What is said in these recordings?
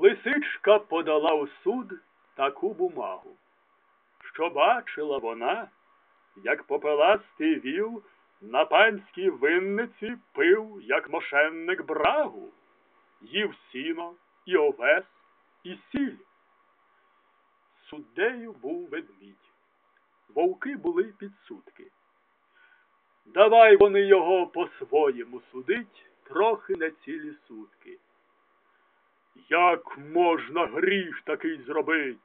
Лисичка подала у суд таку бумагу, що бачила вона, як попеластий віл на панській винниці пив, як мошенник брагу, їв сіно і овес, і сіль. Суддею був ведмідь. Вовки були підсудки. Давай вони його по-своєму судить трохи на цілі сутки. Як можна гріх такий зробить?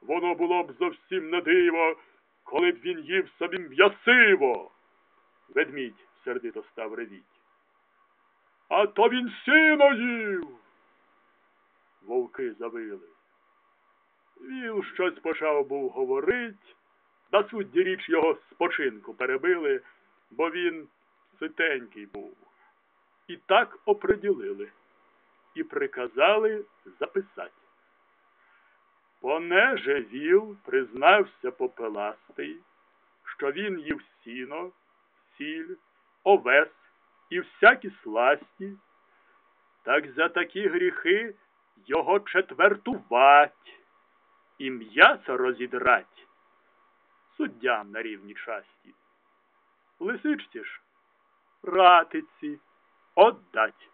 Воно було б зовсім не диво, коли б він їв собі м'ясиво. Ведмідь сердито став ревіть. А то він сіно їв. Вовки завили. Віл щось почав був говорить, та судді річ його спочинку перебили, бо він ситенький був. І так оприділили і приказали записати. Понеже віл признався попеластий, що він їв сіно, сіль, овес і всякі сласті, так за такі гріхи його четвертувать і м'ясо розідрать суддям на рівні часті. Лисичці ж ратиці отдать.